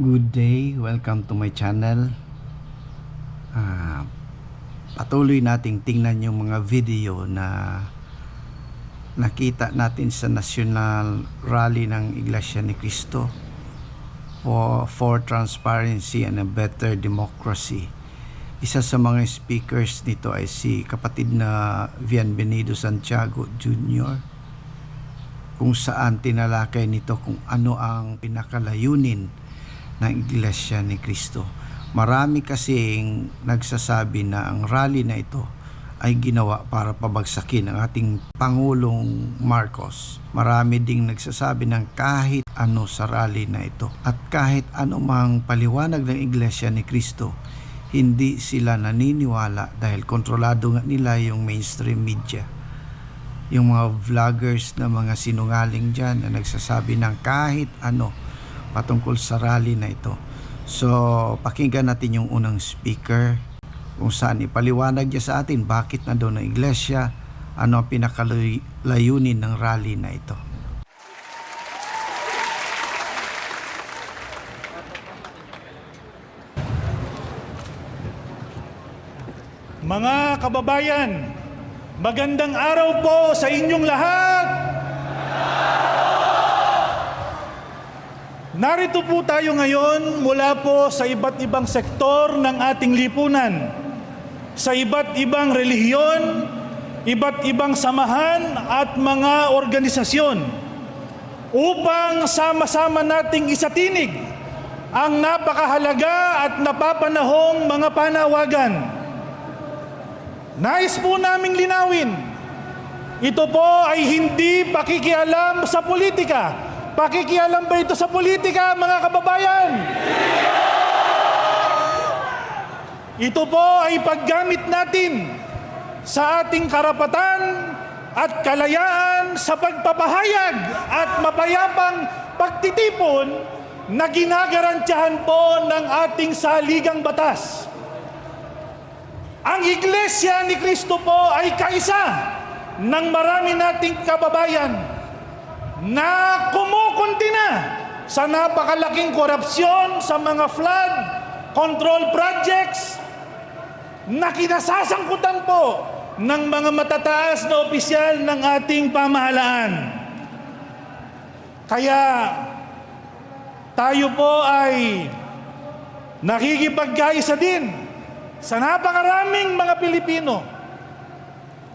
Good day, welcome to my channel. Ah, patuloy nating tingnan yung mga video na nakita natin sa National Rally ng Iglesia ni Cristo for, for Transparency and a Better Democracy. Isa sa mga speakers nito ay si kapatid na Bienvenido Santiago Jr. kung saan tinalakay nito kung ano ang pinakalayunin ng Iglesia ni Cristo. Marami kasing nagsasabi na ang rally na ito ay ginawa para pabagsakin ang ating Pangulong Marcos. Marami ding nagsasabi ng kahit ano sa rally na ito. At kahit anumang paliwanag ng Iglesia ni Cristo, hindi sila naniniwala dahil kontrolado nga nila yung mainstream media yung mga vloggers na mga sinungaling dyan na nagsasabi ng kahit ano patungkol sa rally na ito. So, pakinggan natin yung unang speaker kung saan ipaliwanag niya sa atin bakit na doon ang iglesia, ano ang pinakalayunin ng rally na ito. Mga kababayan, magandang araw po sa inyong lahat. Narito po tayo ngayon mula po sa iba't ibang sektor ng ating lipunan, sa iba't ibang relihiyon, iba't ibang samahan at mga organisasyon upang sama-sama nating isatinig ang napakahalaga at napapanahong mga panawagan Nais po naming linawin, ito po ay hindi pakikialam sa politika. Pakikialam ba ito sa politika, mga kababayan? Ito po ay paggamit natin sa ating karapatan at kalayaan sa pagpapahayag at mapayapang pagtitipon na ginagarantiyahan po ng ating saligang batas. Ang Iglesia ni Kristo po ay kaisa ng marami nating kababayan na kumukunti na sa napakalaking korupsyon sa mga flood control projects na kinasasangkutan po ng mga matataas na opisyal ng ating pamahalaan. Kaya tayo po ay nakikipagkaisa din sa napakaraming mga Pilipino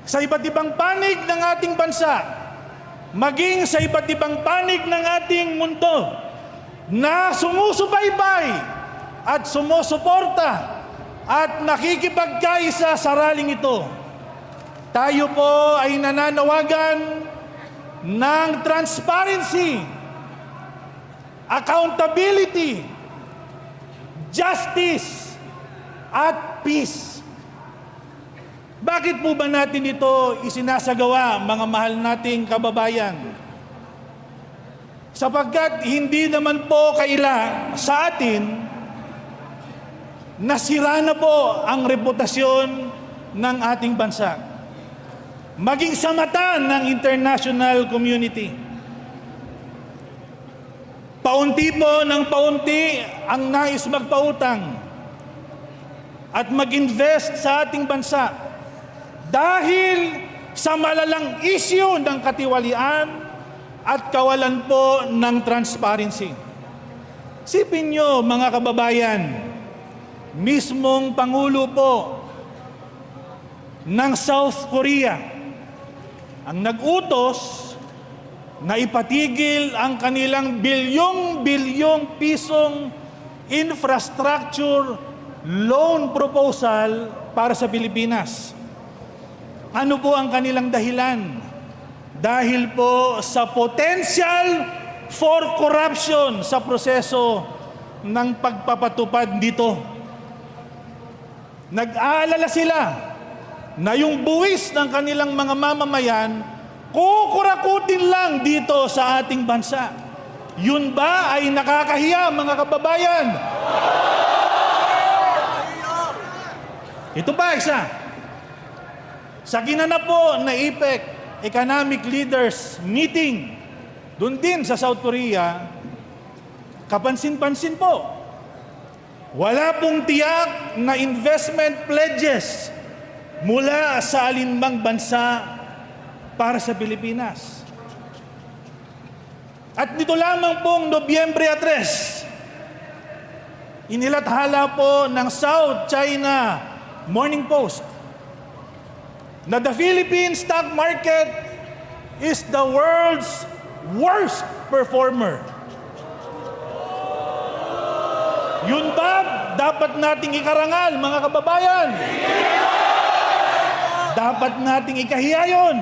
sa iba't ibang panig ng ating bansa, maging sa iba't ibang panig ng ating mundo na sumusubaybay at sumusuporta at nakikipagkaisa sa raling ito. Tayo po ay nananawagan ng transparency, accountability, justice, at peace. Bakit po ba natin ito isinasagawa, mga mahal nating kababayan? Sapagkat hindi naman po kaila sa atin nasira na po ang reputasyon ng ating bansa. Maging sa mata ng international community. Paunti po ng paunti ang nais magpautang at mag-invest sa ating bansa dahil sa malalang issue ng katiwalian at kawalan po ng transparency. Sipin nyo mga kababayan, mismong Pangulo po ng South Korea ang nag-utos na ipatigil ang kanilang bilyong-bilyong pisong infrastructure loan proposal para sa Pilipinas. Ano po ang kanilang dahilan? Dahil po sa potential for corruption sa proseso ng pagpapatupad dito. Nag-aalala sila na yung buwis ng kanilang mga mamamayan kukurakutin lang dito sa ating bansa. Yun ba ay nakakahiya mga kababayan? Ito pa isa. Sa ginanap po na IPEC, Economic Leaders Meeting, doon din sa South Korea, kapansin-pansin po Wala pong tiyak na investment pledges mula sa alinmang bansa para sa Pilipinas. At nito lamang pong Nobyembre 3, inilathala po ng South China Morning Post na the Philippine stock market is the world's worst performer. Yun ba dapat nating ikarangal, mga kababayan? Dapat nating ikahiya yun.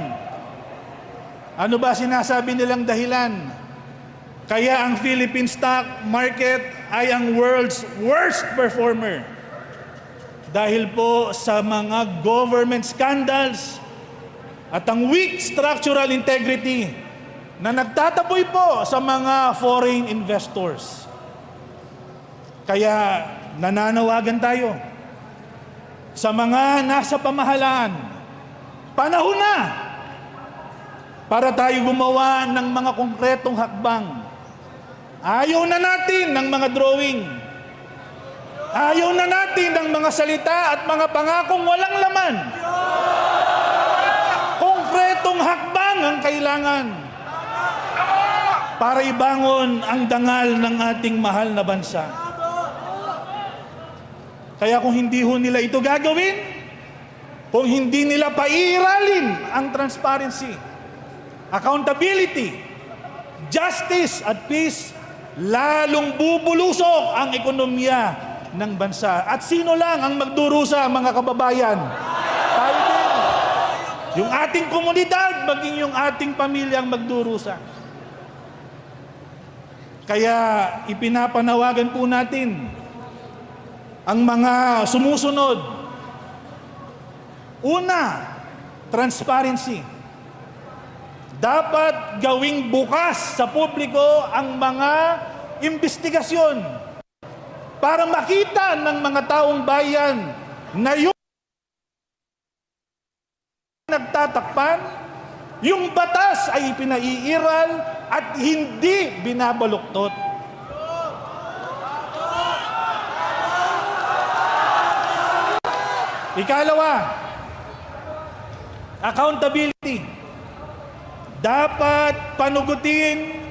Ano ba sinasabi nilang dahilan? Kaya ang Philippine stock market ay ang world's worst performer. Dahil po sa mga government scandals at ang weak structural integrity na nagtataboy po sa mga foreign investors. Kaya nananawagan tayo sa mga nasa pamahalaan. Panahon na para tayo gumawa ng mga konkretong hakbang. Ayaw na natin ng mga drawing. Ayaw na natin ng mga salita at mga pangakong walang laman. Konkretong hakbang ang kailangan para ibangon ang dangal ng ating mahal na bansa. Kaya kung hindi ho nila ito gagawin, kung hindi nila pairalin ang transparency, accountability, justice at peace, lalong bubulusok ang ekonomiya ng bansa. At sino lang ang magdurusa, mga kababayan? Tayo din. Yung ating komunidad, maging yung ating pamilyang magdurusa. Kaya ipinapanawagan po natin ang mga sumusunod. Una, transparency. Dapat gawing bukas sa publiko ang mga investigasyon para makita ng mga taong bayan na yung nagtatakpan, yung batas ay pinaiiral at hindi binabaluktot. Ikalawa, accountability. Dapat panugutin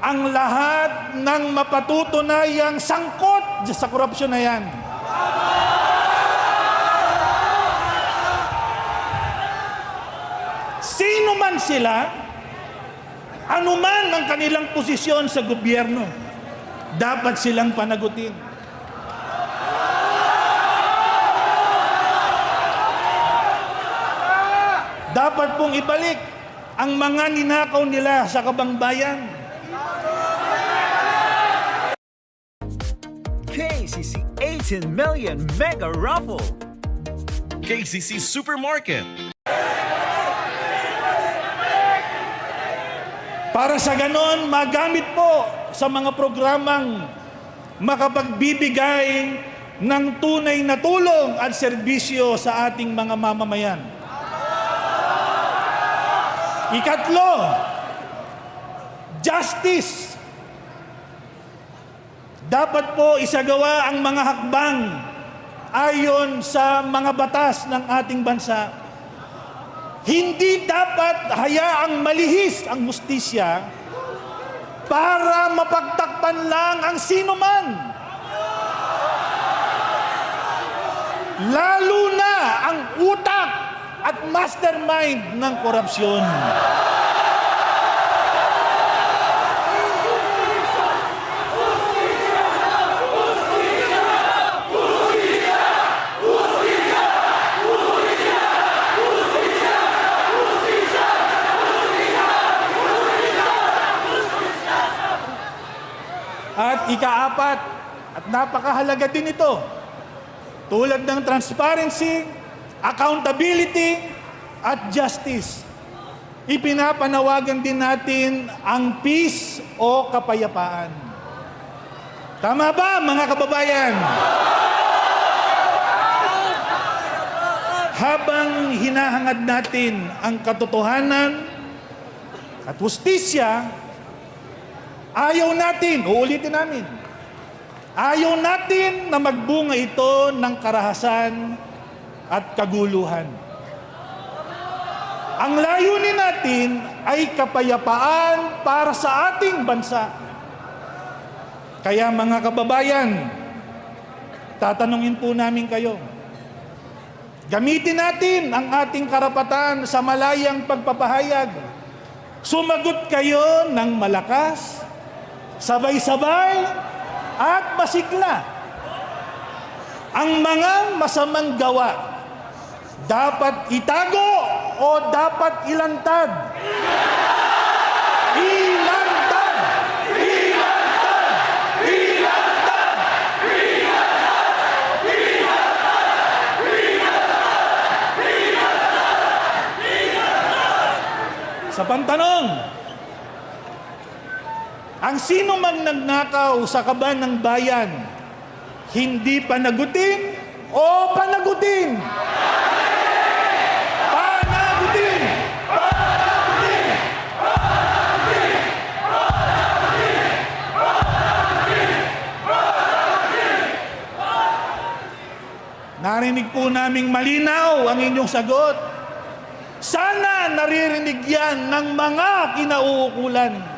ang lahat ng mapatutunayang sangkot sa korupsyon na yan. Sino man sila, anuman ang kanilang posisyon sa gobyerno, dapat silang panagutin. Dapat pong ibalik ang mga ninakaw nila sa kabangbayan. KCC 18 million mega raffle. KCC Supermarket. Para sa ganon, magamit po sa mga programang makapagbibigay ng tunay na tulong at serbisyo sa ating mga mamamayan. Ikatlo, justice. Dapat po isagawa ang mga hakbang ayon sa mga batas ng ating bansa. Hindi dapat hayaang malihis ang hustisya para mapagtakpan lang ang sino man. Lalo na ang utak at mastermind ng korupsyon. At ikaapat, at napakahalaga din ito, tulad ng transparency, accountability, at justice. Ipinapanawagan din natin ang peace o kapayapaan. Tama ba mga kababayan? Habang hinahangad natin ang katotohanan at hustisya, ayaw natin, uulitin namin, Ayaw natin na magbunga ito ng karahasan at kaguluhan. Ang layunin natin ay kapayapaan para sa ating bansa. Kaya mga kababayan, tatanungin po namin kayo, gamitin natin ang ating karapatan sa malayang pagpapahayag. Sumagot kayo ng malakas, sabay-sabay, at masigla. Ang mga masamang gawa dapat itago o dapat ilantad? Ilantad! Ilantad! Ilantad! Sa pantanong, ang sino mang nagnakaw sa kaban ng bayan, hindi panagutin o panagutin? Panagutin! Narinig po naming malinaw ang inyong sagot. Sana naririnig yan ng mga kinauukulan.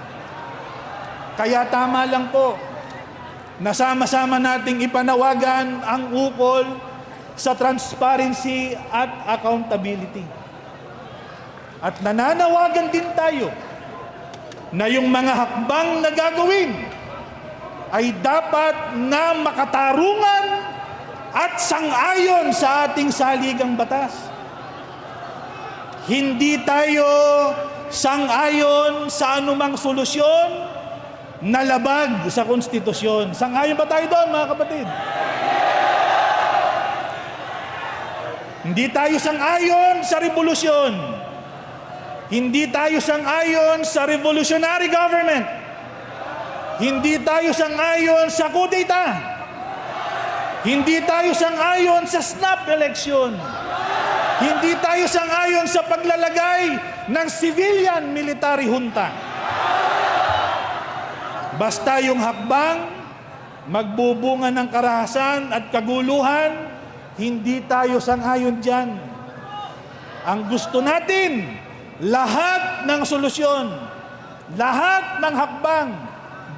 Kaya tama lang po, nasama-sama nating ipanawagan ang ukol sa transparency at accountability. At nananawagan din tayo na yung mga hakbang na gagawin ay dapat na makatarungan at sangayon sa ating saligang batas. Hindi tayo sangayon sa anumang solusyon na labag sa konstitusyon. Sangayon ba tayo doon, mga kapatid? Hindi tayo sangayon sa revolusyon. Hindi tayo sangayon sa revolutionary government. Hindi tayo sangayon sa kudeta. Hindi tayo sangayon sa snap election. Hindi tayo sangayon sa paglalagay ng civilian military junta. Basta yung hakbang, magbubunga ng karahasan at kaguluhan, hindi tayo sangayon dyan. Ang gusto natin, lahat ng solusyon, lahat ng hakbang,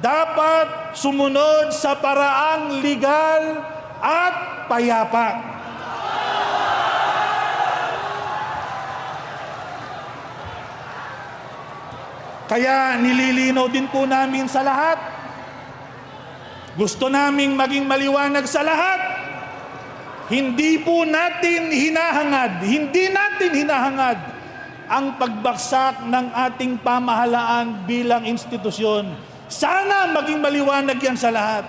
dapat sumunod sa paraang legal at payapa. Kaya nililinaw din po namin sa lahat. Gusto naming maging maliwanag sa lahat. Hindi po natin hinahangad, hindi natin hinahangad ang pagbaksak ng ating pamahalaan bilang institusyon. Sana maging maliwanag yan sa lahat.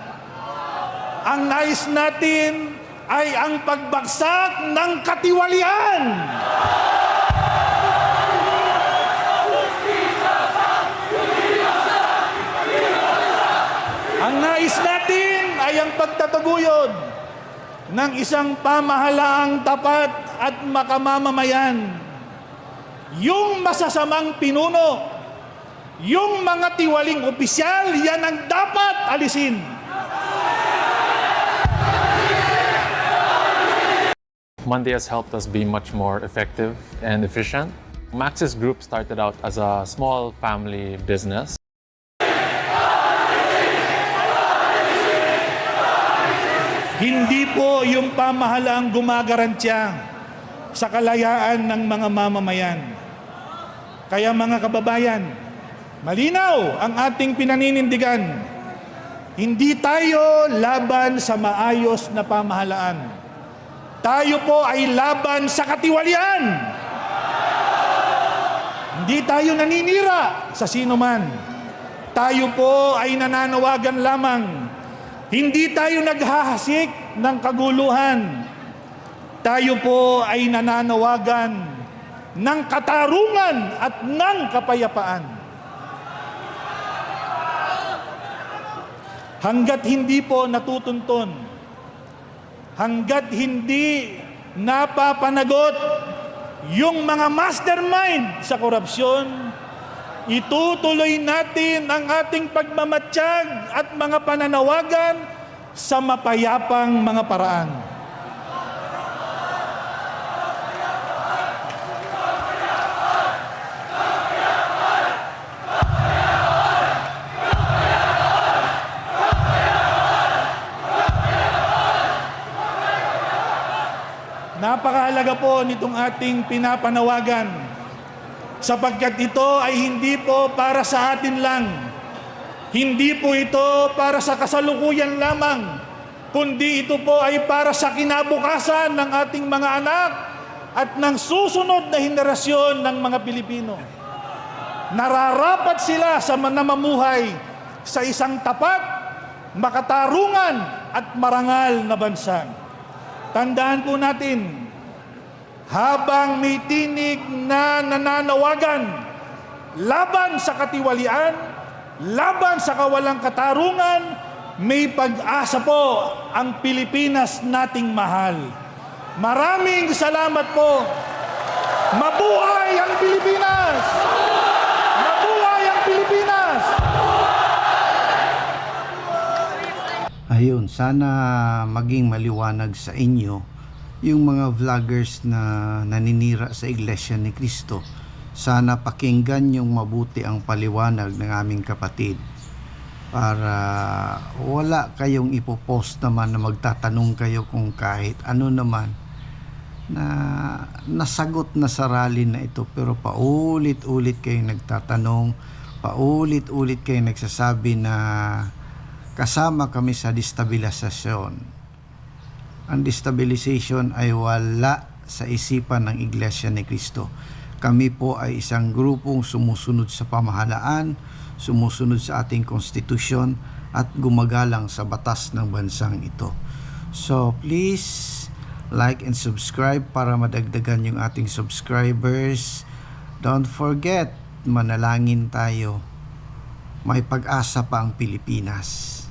Ang nais natin ay ang pagbaksak ng katiwalian. Nais natin ay ang pagtataguyod ng isang pamahalaang tapat at makamamamayan. Yung masasamang pinuno, yung mga tiwaling opisyal, yan ang dapat alisin. Monday has helped us be much more effective and efficient. Maxis Group started out as a small family business. Hindi po yung pamahalaang gumagarantya sa kalayaan ng mga mamamayan. Kaya mga kababayan, malinaw ang ating pinaninindigan. Hindi tayo laban sa maayos na pamahalaan. Tayo po ay laban sa katiwalian. Hindi tayo naninira sa sino man. Tayo po ay nananawagan lamang hindi tayo naghahasik ng kaguluhan. Tayo po ay nananawagan ng katarungan at ng kapayapaan. Hanggat hindi po natutunton, hanggat hindi napapanagot yung mga mastermind sa korupsyon, itutuloy natin ang ating pagmamatsyag at mga pananawagan sa mapayapang mga paraan. Napakahalaga po nitong ating pinapanawagan sapagkat ito ay hindi po para sa atin lang. Hindi po ito para sa kasalukuyan lamang, kundi ito po ay para sa kinabukasan ng ating mga anak at ng susunod na henerasyon ng mga Pilipino. Nararapat sila sa manamamuhay sa isang tapat, makatarungan at marangal na bansa. Tandaan po natin, habang may tinig na nananawagan laban sa katiwalian, laban sa kawalang katarungan, may pag-asa po ang Pilipinas nating mahal. Maraming salamat po. Mabuhay ang Pilipinas! Mabuhay ang Pilipinas! Ayun, sana maging maliwanag sa inyo yung mga vloggers na naninira sa Iglesia ni Cristo. Sana pakinggan yung mabuti ang paliwanag ng aming kapatid para wala kayong ipopost naman na magtatanong kayo kung kahit ano naman na nasagot na sa rally na ito pero paulit-ulit kayo nagtatanong paulit-ulit kayo nagsasabi na kasama kami sa destabilisasyon. Ang destabilization ay wala sa isipan ng Iglesia ni Cristo. Kami po ay isang grupong sumusunod sa pamahalaan, sumusunod sa ating konstitusyon at gumagalang sa batas ng bansang ito. So please like and subscribe para madagdagan yung ating subscribers. Don't forget, manalangin tayo may pag-asa pa ang Pilipinas.